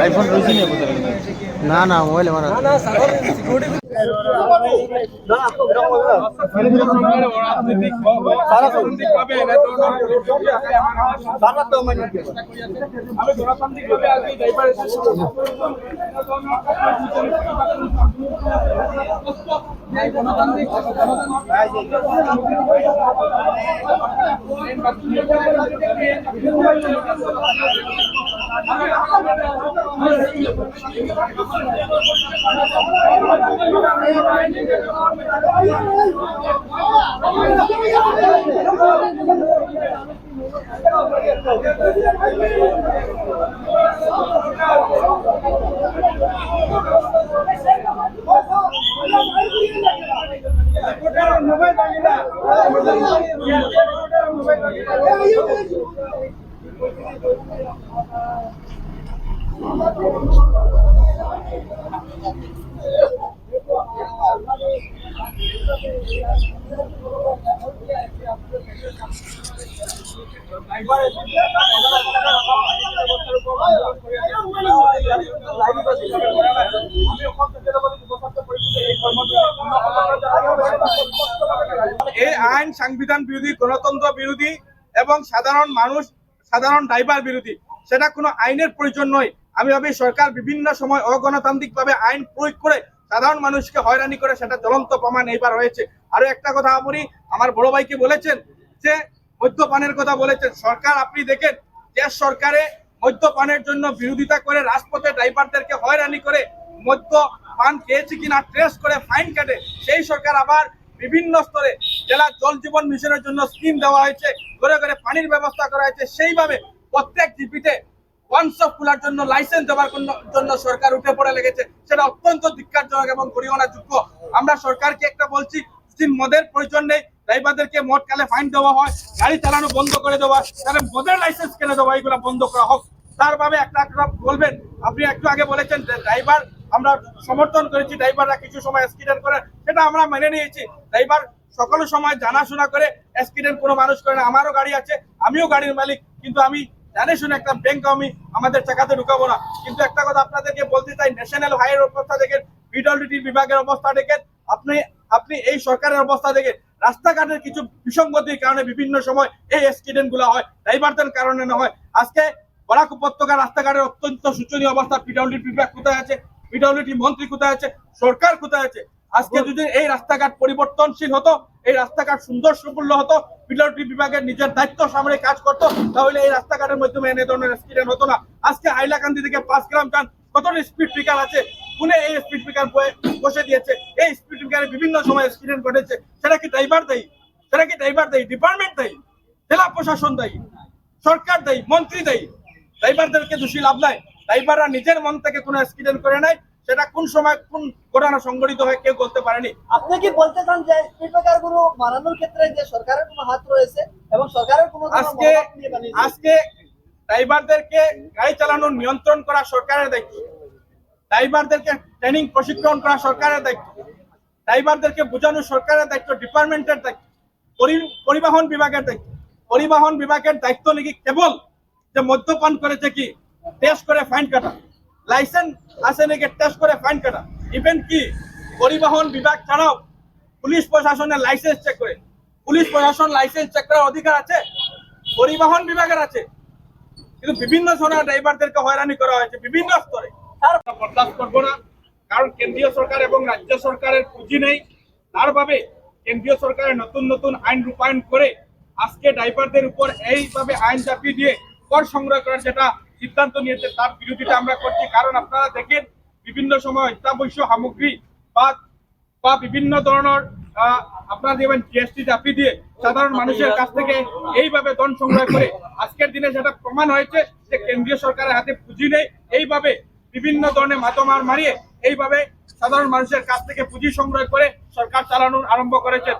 IPhone রয়েছে নি না না মোবাইল আমার আমি গণতান্ত্রিকভাবে আজকে ড্রাইভার এই আইন সংবিধান বিরোধী গণতন্ত্র বিরোধী এবং সাধারণ মানুষ সাধারণ ড্রাইভার বিরোধী। সেটা কোনো আইনের প্রয়োজন নয়। আমি ভাবি সরকার বিভিন্ন সময় অগণতান্ত্রিক ভাবে আইন প্রয়োগ করে সাধারণ মানুষকে হয়রানি করে সেটা জ্বলন্ত প্রমাণ এইবার হয়েছে। আরও একটা কথা আপনি আমার বড় ভাইকে বলেছেন যে, মদ্যপানের কথা বলেছেন। সরকার আপনি দেখেন যে সরকারে মদ্যপানের জন্য বিরোধিতা করে রাজপথে ড্রাইভারদেরকে হয়রানি করে মদ্য পান খেয়েছে কিনা ট্রেস করে ফাইন কাটে। সেই সরকার আবার বিভিন্ন স্তরে জেলা জল জীবন মিশনের জন্য স্কিম দেওয়া হয়েছে। ঘরে ঘরে পানির ব্যবস্থা করা হয়েছে। সেইভাবে প্রত্যেক জিপিতে ওয়ান শপ খোলার জন্য লাইসেন্স দেওয়ার জন্য- সরকার উঠে পড়ে লেগেছে। সেটা অত্যন্ত ধিক্কারজনক এবং গরিহণাযোগ্য আমরা সরকারকে একটা বলছি মদের প্রয়োজন নেই, ড্রাইভারদেরকে মদ কালে ফাইন দেওয়া হয়, গাড়ি চালানো বন্ধ করে দেওয়া তাহলে মদের লাইসেন্স কেনে দেওয়া এগুলো বন্ধ করা হোক। তার ভাবে একটা বলবেন। আপনি একটু আগে বলেছেন ড্রাইভার আমরা সমর্থন করেছি ড্রাইভাররা কিছু সময় অ্যাক্সিডেন্ট করে, সেটা আমরা মেনে নিয়েছি। ড্রাইভার সকল সময় জানাশোনা করে অ্যাক্সিডেন্ট কোনো মানুষ করে না। আমারও গাড়ি আছে, আমিও গাড়ির মালিক, কিন্তু আমি জানে শুনে একটা ব্যাংক আমি আমাদের চাকাতে ঢুকাবো না। কিন্তু একটা কথা আপনাদেরকে বলতে চাই ন্যাশনাল হাইওয়ে অবস্থা দেখেন পিডব্লিউডি বিভাগের অবস্থা দেখেন, আপনি আপনি এই সরকারের অবস্থা দেখেন, রাস্তাঘাটের কিছু বিসঙ্গতির কারণে বিভিন্ন সময় এই অ্যাক্সিডেন্টগুলো হয় ড্রাইভারদের কারণে না হয়। আজকে বরাক উপত্যকা রাস্তাঘাটের অত্যন্ত শোচনীয় অবস্থা পিডব্লিউডি বিভাগ কোথায় আছে? পিডব্লিউডি মন্ত্রী কোথায় আছে? সরকার কোথায় আছে? আজকে যদি এই রাস্তাঘাট পরিবর্তনশীল হতো, এই রাস্তাঘাট সুন্দর সুপূর্ণ হতো পিডব্লিউডি বিভাগের নিজের দায়িত্ব সামনে কাজ করতো, তাহলে এই রাস্তাঘাটের মাধ্যমে এনে ধরনের অ্যাক্সিডেন্ট হতো না। আজকে হাইলাকান্দি থেকে পাঁচ গ্রাম যান, কত স্পিড ব্রেকার আছে? পুনে এই স্পিড ব্রেকার বসে দিয়েছে। এই স্পিড ব্রেকারে বিভিন্ন সময় অ্যাক্সিডেন্ট ঘটেছে। সেটা কি ড্রাইভার দেয়? সেটা কি ড্রাইভার দেয়? ডিপার্টমেন্ট দেয়? জেলা প্রশাসন দেয়? সরকার দেয়? মন্ত্রী দেয়? ড্রাইভারদেরকে দোষী লাভ নাই? ড্রাইভাররা নিজের মন থেকে কোনো অ্যাক্সিডেন্ট করে নাই সেটা কোন সময় কোন ঘটনা সংঘটিত হয় কেউ বলতে পারেনি। আপনি কি বলতে চান যে স্পিড ব্রেকারগুলো বানানোর ক্ষেত্রে যে সরকারের কোনো হাত রয়েছে এবং সরকারের কোনো আজকে? আজকে ড্রাইভারদেরকে গাড়ি চালানোর নিয়ন্ত্রণ করা সরকারের দায়িত্ব। ড্রাইভারদেরকে ট্রেনিং প্রশিক্ষণ করা সরকারের দায়িত্ব। ড্রাইভারদেরকে বোঝানো সরকারের দায়িত্ব ডিপার্টমেন্টের দায়িত্ব পরি- পরিবহন বিভাগের দায়িত্ব। পরিবহন বিভাগের দায়িত্ব নাকি কেবল যে মদ্যপান করেছে কি? টেস্ট করে ফাইন কাটা। লাইসেন্স আছে নাকি টেস্ট করে ফাইন কাটা। ইভেন কি? পরিবহন বিভাগ ছাড়াও পুলিশ প্রশাসনের লাইসেন্স চেক করে। পুলিশ প্রশাসন লাইসেন্স চেক করার অধিকার আছে? পরিবহন বিভাগের আছে। কিন্তু বিভিন্ন সময় ড্রাইভারদেরকে হয়রানি করা হয়েছে বিভিন্ন স্তরে। তার বরদাস্ত করব না। কারণ কেন্দ্রীয় সরকার এবং রাজ্য সরকারের পুঁজি নেই। তার ভাবে কেন্দ্রীয় সরকারের নতুন নতুন আইন রূপায়ণ করে আজকে ড্রাইভারদের উপর এইভাবে আইন চাপিয়ে দিয়ে কর সংগ্রহ করার যেটা সিদ্ধান্ত নিয়েছে, তার বিরোধিতা আমরা করছি। কারণ আপনারা দেখেন, বিভিন্ন সময় অত্যাবশ্য সামগ্রী বা বা বিভিন্ন ধরনের আপনারা দেখবেন জিএসটি চাপিয়ে দিয়ে সাধারণ মানুষের কাছ থেকে এইভাবে ধন সংগ্রহ করে আজকের দিনে সেটা প্রমাণ হয়েছে যে কেন্দ্রীয় সরকারের হাতে পুঁজি নেই, এইভাবে বিভিন্ন ধরনের মাতমার মারিয়ে এইভাবে সাধারণ মানুষের কাছ থেকে পুঁজি সংগ্রহ করে সরকার চালানোর আরম্ভ করেছে।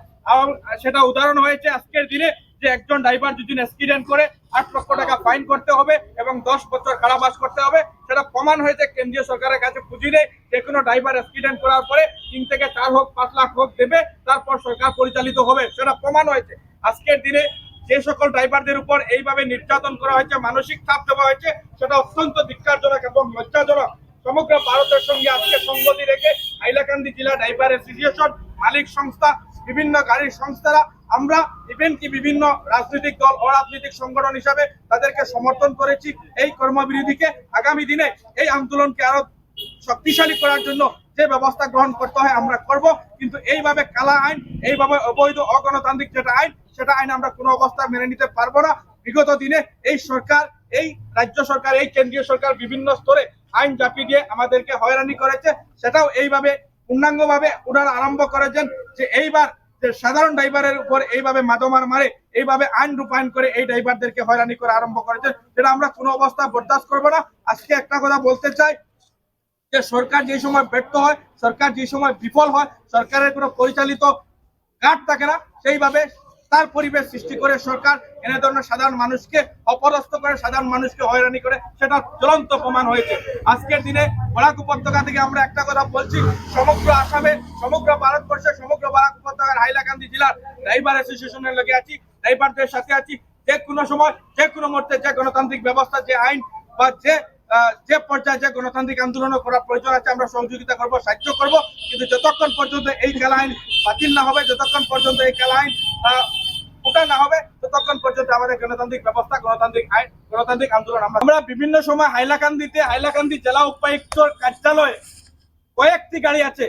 সেটা উদাহরণ হয়েছে আজকের দিনে যে একজন ড্রাইভার যদি অ্যাক্সিডেন্ট করে আট লক্ষ টাকা ফাইন করতে হবে এবং দশ বছর কারাবাস করতে হবে। সেটা প্রমাণ হয়েছে, কেন্দ্রীয় সরকারের কাছে পুঁজি নেই। যে কোনো ড্রাইভার অ্যাক্সিডেন্ট করার পরে তিন থেকে চার হোক, পাঁচ লাখ হোক দেবে, তারপর সরকার পরিচালিত হবে। সেটা প্রমাণ হয়েছে। আজকের দিনে যে সকল ড্রাইভারদের উপর এইভাবে নির্যাতন করা হয়েছে, মানসিক চাপ দেওয়া হয়েছে, সেটা অত্যন্ত ধিক্কারজনক এবং লজ্জাজনক। সমগ্র ভারতের সঙ্গে আজকে সংগতি রেখে হাইলাকান্দি জেলা ড্রাইভার অ্যাসোসিয়েশন মালিক সংস্থা, বিভিন্ন গাড়ির সংস্থারা, আমরা ইভেন কি বিভিন্ন রাজনৈতিক দল, অরাজনৈতিক সংগঠন হিসাবে তাদেরকে সমর্থন করেছি এই কর্মবিরোধীকে আগামী দিনে এই আন্দোলনকে আরও শক্তিশালী করার জন্য যে ব্যবস্থা গ্রহণ করতে হয় আমরা করব। কিন্তু এইভাবে কালা আইন, এইভাবে অবৈধ, অগণতান্ত্রিক যেটা আইন, সেটা আইন আমরা কোনো অবস্থায় মেনে নিতে পারব না। বিগত দিনে এই সরকার, এই রাজ্য সরকার, এই কেন্দ্রীয় সরকার বিভিন্ন স্তরে আইন চাপিয়ে দিয়ে আমাদেরকে হয়রানি করেছে। সেটাও এইভাবে পূর্ণাঙ্গভাবে ওনারা আরম্ভ করেছেন যে এইবার যে সাধারণ ড্রাইভারের উপর এইভাবে মাদমার মারে, এইভাবে আইন রূপায়ণ করে এই ড্রাইভারদেরকে হয়রানি করে আরম্ভ করেছে সেটা আমরা কোনো অবস্থা বরদাস্ত করব না। আজকে একটা কথা বলতে চাই, যে সরকার যে সময় ব্যর্থ হয়, সরকার যে সময় বিফল হয়, সরকারের কোনো পরিচালিত কাট থাকে না, সেইভাবে তার পরিবেশ সৃষ্টি করে সরকার এনে ধরনের সাধারণ মানুষকে, অপদস্থ করে সাধারণ মানুষকে হয়রানি করে সেটা জ্বলন্ত প্রমাণ হয়েছে। আজকের দিনে বরাক উপত্যকা থেকে আমরা একটা কথা বলছি, সমগ্র আসামে, সমগ্র ভারতবর্ষে, সমগ্র বরাক উপত্যকার হাইলাকান্দি জেলার ড্রাইভার অ্যাসোসিয়েশনের লগে আছি, ড্রাইভারদের সাথে আছি। যে কোনো সময়, যে কোনো মুহূর্তে যে গণতান্ত্রিক ব্যবস্থা, যে আইন বা যে যে পর্যায়ে যে গণতান্ত্রিক আন্দোলন করার প্রয়োজন আছে, আমরা সহযোগিতা করব, সাহায্য করব। কিন্তু যতক্ষণ পর্যন্ত এই খেলা আইন বাতিল না হবে, যতক্ষণ পর্যন্ত এই খেলা আইন আহ, না হবে ততক্ষণ পর্যন্ত আমাদের গণতান্ত্রিক ব্যবস্থা গণতান্ত্রিক আইন গণতান্ত্রিক আন্দোলন আমরা বিভিন্ন সময় হাইলাকান্দিতে হাইলাকান্দি জেলা উপায়ুক্তর কার্যালয়ে কয়েকটি গাড়ি আছে।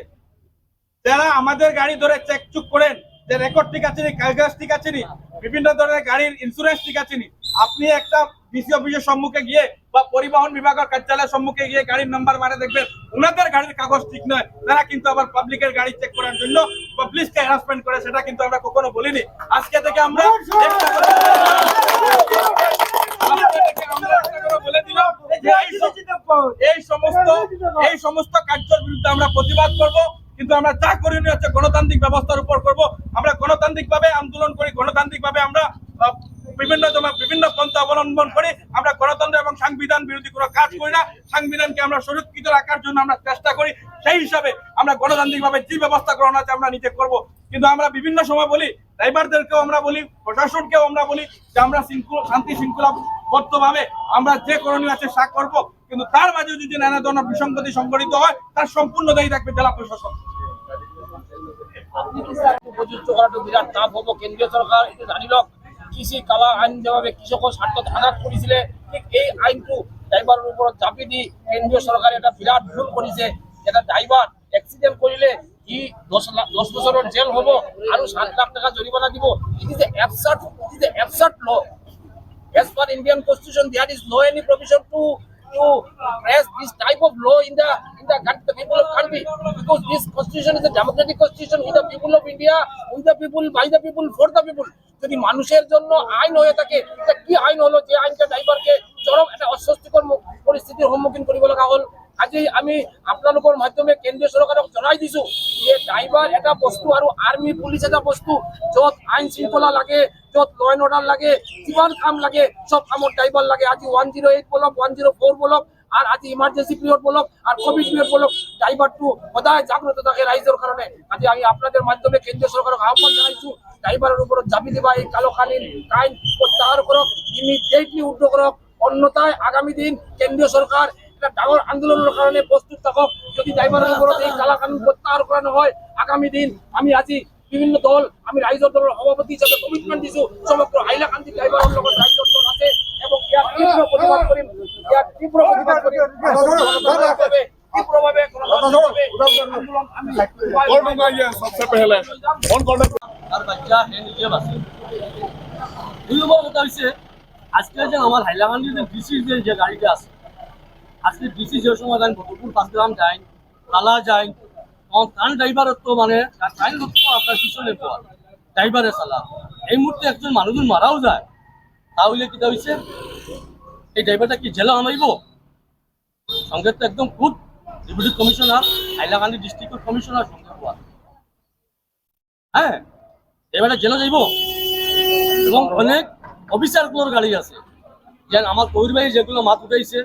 যারা আমাদের গাড়ি ধরে চেক চুক করেন যে রেকর্ড ঠিক আছে নি কাগজ ঠিক আছে নি বিভিন্ন ধরনের গাড়ির ইন্স্যুরেন্স ঠিক আছে নি। আপনি একটা ডিসি অফিসের সম্মুখে গিয়ে বা পরিবহন বিভাগের কার্যালয়ের সম্মুখে গিয়ে গাড়ির নাম্বার মারে দেখবেন ওনাদের গাড়ির কাগজ ঠিক নয়। তারা কিন্তু আবার পাবলিকের গাড়ি চেক করার জন্য পাবলিককে হ্যারাসমেন্ট করে সেটা কিন্তু আমরা কখনো বলিনি। আজকে থেকে আমরা এই সমস্ত এই সমস্ত কার্যের বিরুদ্ধে আমরা প্রতিবাদ করব। কিন্তু আমরা যা করিনি হচ্ছে গণতান্ত্রিক ব্যবস্থার উপর করব। আমরা গণতান্ত্রিক ভাবে আন্দোলন করি গণতান্ত্রিক ভাবে আমরা বিভিন্ন সময় বিভিন্ন পন্থা অবলম্বন করি আমরা গণতন্ত্র এবং সংবিধান বিরোধী কোনো কাজ করি না। সংবিধানকে আমরা সুরক্ষিত রাখার জন্য আমরা চেষ্টা করি। সেই হিসাবে আমরা গণতান্ত্রিক ভাবে যে ব্যবস্থা গ্রহণ আছে আমরা নিজে করব। কিন্তু আমরা বিভিন্ন সময় বলি, ড্রাইভারদেরকেও আমরা বলি, প্রশাসনকেও আমরা বলি যে আমরা শান্তি শৃঙ্খলা বদ্ধভাবে আমরা যে করণীয় আছে তা করব। কিন্তু তার মাঝে যদি নানা ধরনের বিসঙ্গতি সংঘটিত হয়, তার সম্পূর্ণ দায়ী থাকবে জেলা প্রশাসন। আপনি কি স্যার উপযুক্ত করাটো বিৰাট টাফ হ'ব? কেন্দ্ৰীয় চৰকাৰ এইটো জানি লওক কৃষি কালা আইন যেভাবে কৃষকৰ স্বাৰ্থত আঘাত কৰিছিলে ঠিক এই আইনটো ড্ৰাইভাৰৰ ওপৰত জাপি দি কেন্দ্ৰীয় চৰকাৰে এটা বিৰাট ভুল কৰিছে এটা ড্ৰাইভাৰ এক্সিডেণ্ট কৰিলে সি দহ লাখ বছৰৰ জেল হ'ব আৰু সাত লাখ টকা জৰিমনা দিব? It is a it is a law' as per Indian constitution there is no any provision to to press this type of law in the in the country, the people of country because this constitution is a democratic constitution with the people of India, with the people, by the people, for the people. যদি মানুষের জন্য আইন হয়ে থাকে কি আইন হলো যে আইনটা ড্রাইভারকে চরম একটা অস্বস্তিকর পরিস্থিতির সম্মুখীন কৰিব লগা হ'ল আজি আমি আপোনালোকৰ মাধ্যমে কেন্দ্ৰীয় চৰকাৰক জনাই দিছো যে ড্ৰাইভাৰ এটা বস্তু আৰু আৰ্মি পুলিচ এটা বস্তু, য'ত আইন শৃংখলা লাগে, য'ত ল এণ্ড অৰ্ডাৰ লাগে, যিমান কাম লাগে, চব কামত ড্ৰাইভাৰ লাগে। আজি ওৱান জিৰ' এইট বলক ওৱান জিৰ' ফ'ৰ বলক, আৰু আজি ইমাৰ্জেঞ্চি পিৰিয়ড বলক, আৰু কভিড পিৰিয়ড বলক, ড্ৰাইভাৰটো সদায় জাগ্ৰত থাকে ৰাইজৰ কাৰণে। আজি আমি আপোনাদের মাধ্যমে কেন্দ্ৰীয় চৰকাৰক আহ্বান জনাইছো, ড্ৰাইভাৰৰ ওপৰত জাপি দিবা, এই কালকালীন আইন প্ৰত্যাহাৰ কৰক ইমিডিয়েটলি উদ্যোগ কৰক। অন্যথায় আগামী দিন কেন্দ্ৰীয় চৰকাৰ একটা ডাঙর আন্দোলনের কারণে প্রস্তুত থাকক যদি ড্রাইভারের উপর এই কালা কানুন প্রত্যাহার করানো হয় আগামী দিন আমি আছি বিভিন্ন দল আমি রাইজর দলের সভাপতি হিসাবে কমিটমেন্ট দিছো। সমগ্র হাইলাকান্দি ড্রাইভারের লগত রাইজর দল আছে এবং ইয়ার তীব্র প্রতিবাদ করিম ইয়ার তীব্র প্রতিবাদ করিম আজকে যে আমার হাইলাকান্দি যে ডিসি যে গাড়িটা আছে আজকে ডিসি যে সময় যান ভদ্রপুর পাঁচগ্রাম যায় লালা তখন তার ড্রাইভার তো মানে টাইম আপনার পিছনে পর। ড্রাইভারে চালা এই মুহূর্তে একজন মানুষজন মারাও যায়। তাহলে কি হয়েছে এই ড্রাইভারটা কি জেলা আমাইব সঙ্গে তো একদম খুব ডেপুটি কমিশনার হাইলাকান্দি ডিস্ট্রিক্টের কমিশনার সঙ্গে হওয়া। হ্যাঁ এবারে জেলা যাইব। এবং অনেক অফিসারগুলোর গাড়ি আছে। যেন আমার কবির যেগুলো মাত উঠাইছে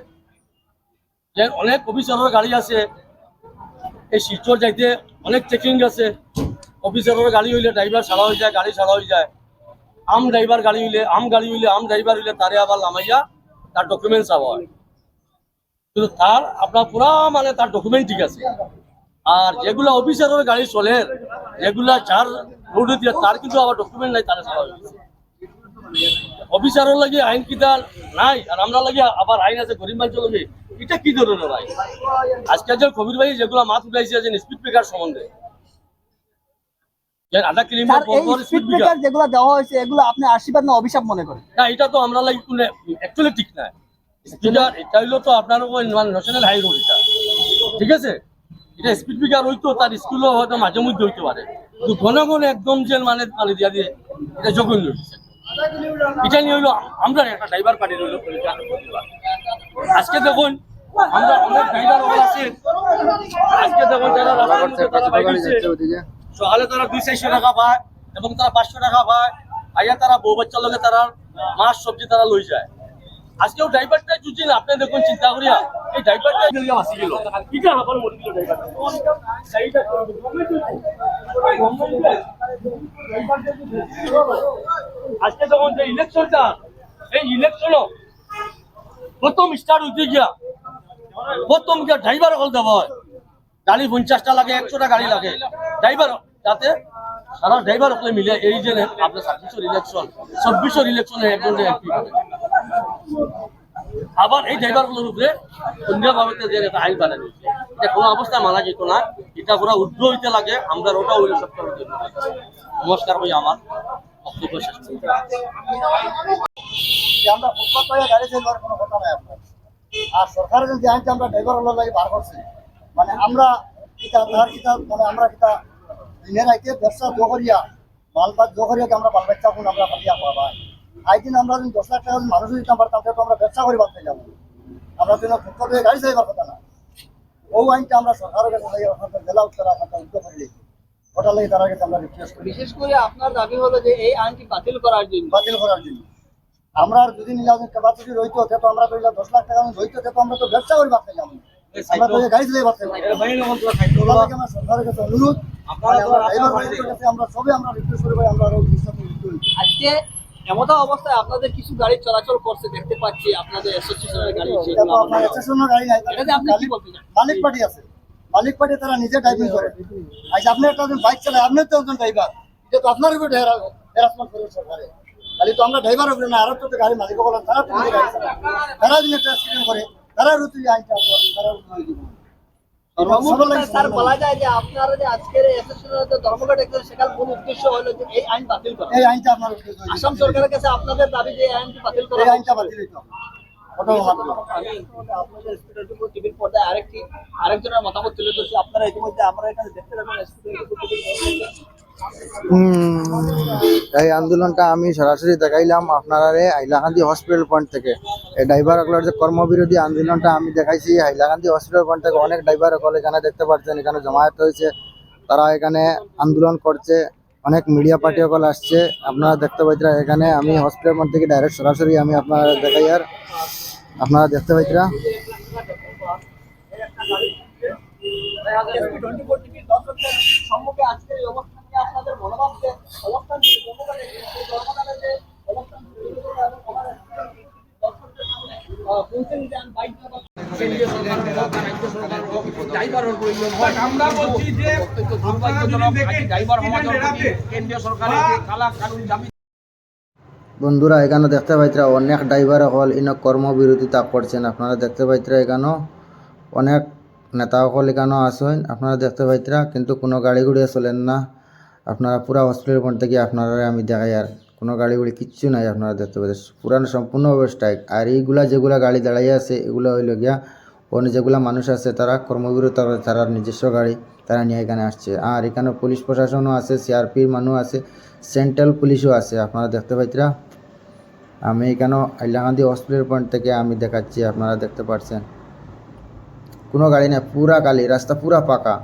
যেন অনেক অফিসারের গাড়ি আছে। এই শিলচর যাইতে অনেক চেকিং আছে। অফিসারের গাড়ি হইলে ড্রাইভার ছাড়া হয়ে যায়, গাড়ি ছাড়া হয়ে যায়। আম ড্রাইভার গাড়ি হইলে, আম গাড়ি হইলে, আম ড্রাইভার হইলে তারে আবার নামাইয়া তার ডকুমেন্টস চাওয়া হয়। কিন্তু তার, আপনার পুরা মানে তার ডকুমেন্ট ঠিক আছে। আর যেগুলা অফিসারের গাড়ি চলে, যেগুলা যার রোডে দিয়ে তার কিন্তু আবার ডকুমেন্ট নাই, তারা চাওয়া হয়েছে অফিসারের লাগে আইন কিতা নাই? আর আমরা লাগে আবার আইন আছে গরিব মানুষের লাগে। এটা কি ধরনের আইন আজকে যে কবির ভাই যেগুলা মাছ উঠাইছে যে স্পিড ব্রেকার সম্বন্ধে। আধা কিলোমিটার পর পর স্পিড স্পিড ব্রেকার ব্রেকার যেগুলো দেওয়া হয়েছে এগুলো আপনি আশীর্বাদ না অভিশাপ মনে করেন? না এটা তো আমরা লাগি কোনো অ্যাকচুয়ালি ঠিক না। স্পিডার এটা হইল তো আপনার ন্যাশনাল হাই রোড এটা। ঠিক আছে? এটা স্পিড ব্রেকার হইতো তার স্কুলও হয়তো মাঝে মধ্যে হইতে পারে। কিন্তু ঘন ঘন একদম যে মানে মানে দিয়া দিয়ে এটা জঘন্য হইছে এটা নিয়ে হইল আমরা একটা ড্রাইভার পার্টি হইল আজকে দেখুন আমরা অনেক ড্রাইভার আছে। আজকে দেখুন যারা সকালে তারা দুই চারশো টাকা পায় এবং তারা পাঁচশো টাকা পায়। আইয়া তারা বউ বাচ্চার লগে তারা মাছ সবজি তারা লই যায়। আজকেও ড্রাইভারটা জুজি না আপনি দেখুন চিন্তা করিয়া। এই ড্রাইভারটা গেলে বাঁচি গেল। এটা গেল ড্রাইভারটা আজকে যখন যে ইলেকশনটা এই ইলেকশনও প্রথম স্টার্ট হইতে গিয়া প্রথম গিয়া ড্রাইভার হল হয়। গাড়ি পঞ্চাশটা লাগে একশোটা গাড়ি লাগে। ড্রাইভার যাতে সারা ড্রাইভার হলে মিলে এই যে আপনার ছাব্বিশের ইলেকশন চব্বিশের ইলেকশনে একজন যে এমপি আবার এই ড্রাইভারগুলোর উপরে অন্যভাবে একটা আইন বানানো এটা কোনো অবস্থায় মানা যেত না। এটা পুরা উদ্ধ হইতে লাগে। আমরা ওটা হইতে লাগে। নমস্কার ভাই, আমার বক্তব্য শেষ আমরা কোনো কথা নাই আমরা মানে আমরা মানে আমরা ব্যবসা জোকরিয়া মালপাত আমরা বাল বাচ্চা কোন আমরা আইদিন আমরা যদি দশ লাখ টাকা মানুষ দিতাম পারতাম তাহলে তো আমরা ব্যবসা করে বাড়তে যাব। আমরা তো ফুটপাত হয়ে গাড়ি চালাবার কথা না। ও আইনটা আমরা সরকারের কাছে জেলা উত্তর আপনার উদ্যোগ করে ওটা লাগে তার কাছে আমরা রিকোয়েস্ট করি। বিশেষ করে আপনার দাবি হলো যে এই আইনটি বাতিল করার জন্য। বাতিল করার জন্য। আমরা আর যদি নিলাম ক্যাপাসিটি রইতো তো আমরা তো দশ লাখ টাকা রইতো তো আমরা তো ব্যবসা করে বাড়তে যাব। আমরা তো গাড়ি যাব। ওটা থেকে আমরা সরকারের কাছে অনুরোধ। আমরা সবে আমরা রিকোয়েস্ট করি ভাই আমরা আরও বিশ্বাস করি আজকে এমতো অবস্থায় আপনাদের কিছু গাড়ি চলাচল করছে দেখতে পাচ্ছি আপনাদের অ্যাসোসিয়েশনের গাড়ি এটা আপনার আপনাদের- গাড়ি নাই এটাতে আপনি কি বলতে চান? মালিক পার্টি আছে। মালিক পার্টি তারা নিজে ড্রাইভিং করে। আজ আপনি একটা বাইক চালায় আপনি তো একজন ড্রাইভার এটা তো আপনার উপর হ্যারাসমেন্ট করে সরকারে। খালি তো আমরা ড্রাইভার উপরে না আরও তো গাড়ি মালিক বলে তারা তো গাড়ি চালায় তারা যদি একটা অ্যাক্সিডেন্ট করে তারা রুটি আইনটা তারা স্যার বলা যায় যে আপনারা যে আজকের ধর্মঘট একজন সেটার মূল উদ্দেশ্য হলো যে এই আইন বাতিল করা। এই আইনটা আপনার আসাম সরকারের কাছে আপনাদের দাবি যে এই আইনটি বাতিল করা এই আইনটা বাতিল আরেকটি আরেকজনের মতামত তুলে ধরছি। আপনারা ইতিমধ্যে আমরা এখানে দেখতে পাবেন এই আন্দোলনটা আমি সরাসরি দেখাইলাম আপনারা হাইলাকান্দি হসপিটাল পয়েন্ট থেকে। এই ড্রাইভার সকলের যে কর্মবিরোধী আন্দোলনটা আমি দেখাইছি, হাইলাকান্দি হসপিটাল পয়েন্ট থেকে অনেক ড্রাইভার সকল এখানে দেখতে পাচ্ছেন, এখানে জমায়েত হয়েছে। তারা এখানে আন্দোলন করছে, অনেক মিডিয়া পার্টি সকল আসছে। আপনারা দেখতে পাইতরা এখানে আমি হসপিটাল পয়েন্ট থেকে ডাইরেক্ট সরাসরি আমি আপনারা দেখাই আর আপনারা দেখতে পাইতরা। সম্মুখে আজকের এই অবস্থান আমরা বলছি যে কেন্দ্রীয় সরকারের যে কালা কানুন দাবি বন্ধুরা এখানে দেখতে পাইতরা অনেক ড্রাইভার হল ইনো কর্মবিরতিতা করছেন। আপনারা দেখতে পাইতরা এখানেও অনেক নেতা সকল এখানেও আসেন। আপনারা দেখতে পাইতরা কিন্তু কোনো গাড়ি গুড়ি চলেন না। আপনারা পুরা হসপিটাল পয়েন্ট থেকে আপনারা, আমি দেখাই আর কোনো গাড়ি গুড়ি কিচ্ছু নাই আপনারা দেখতে পাচ্ছেন। পুরানো সম্পূর্ণ অবস্থায় আর এইগুলা যেগুলা গাড়ি দাঁড়াইয়া আছে, এগুলো হইল গিয়া অন্য যেগুলা মানুষ আছে, তারা কর্মবিরত, তারা নিজস্ব গাড়ি তারা নিয়ে এখানে আসছে। আর এখানে পুলিশ প্রশাসনও আছে সিআরপির মানুষ আছে সেন্ট্রাল পুলিশও আছে। আপনারা দেখতে পাইতরা, আমি এখানে হাইলাকান্দি হসপিটাল পয়েন্ট থেকে আমি দেখাচ্ছি, আপনারা দেখতে পাচ্ছেন কোনো গাড়ি নেই, পুরা কালি রাস্তা পুরা পাকা।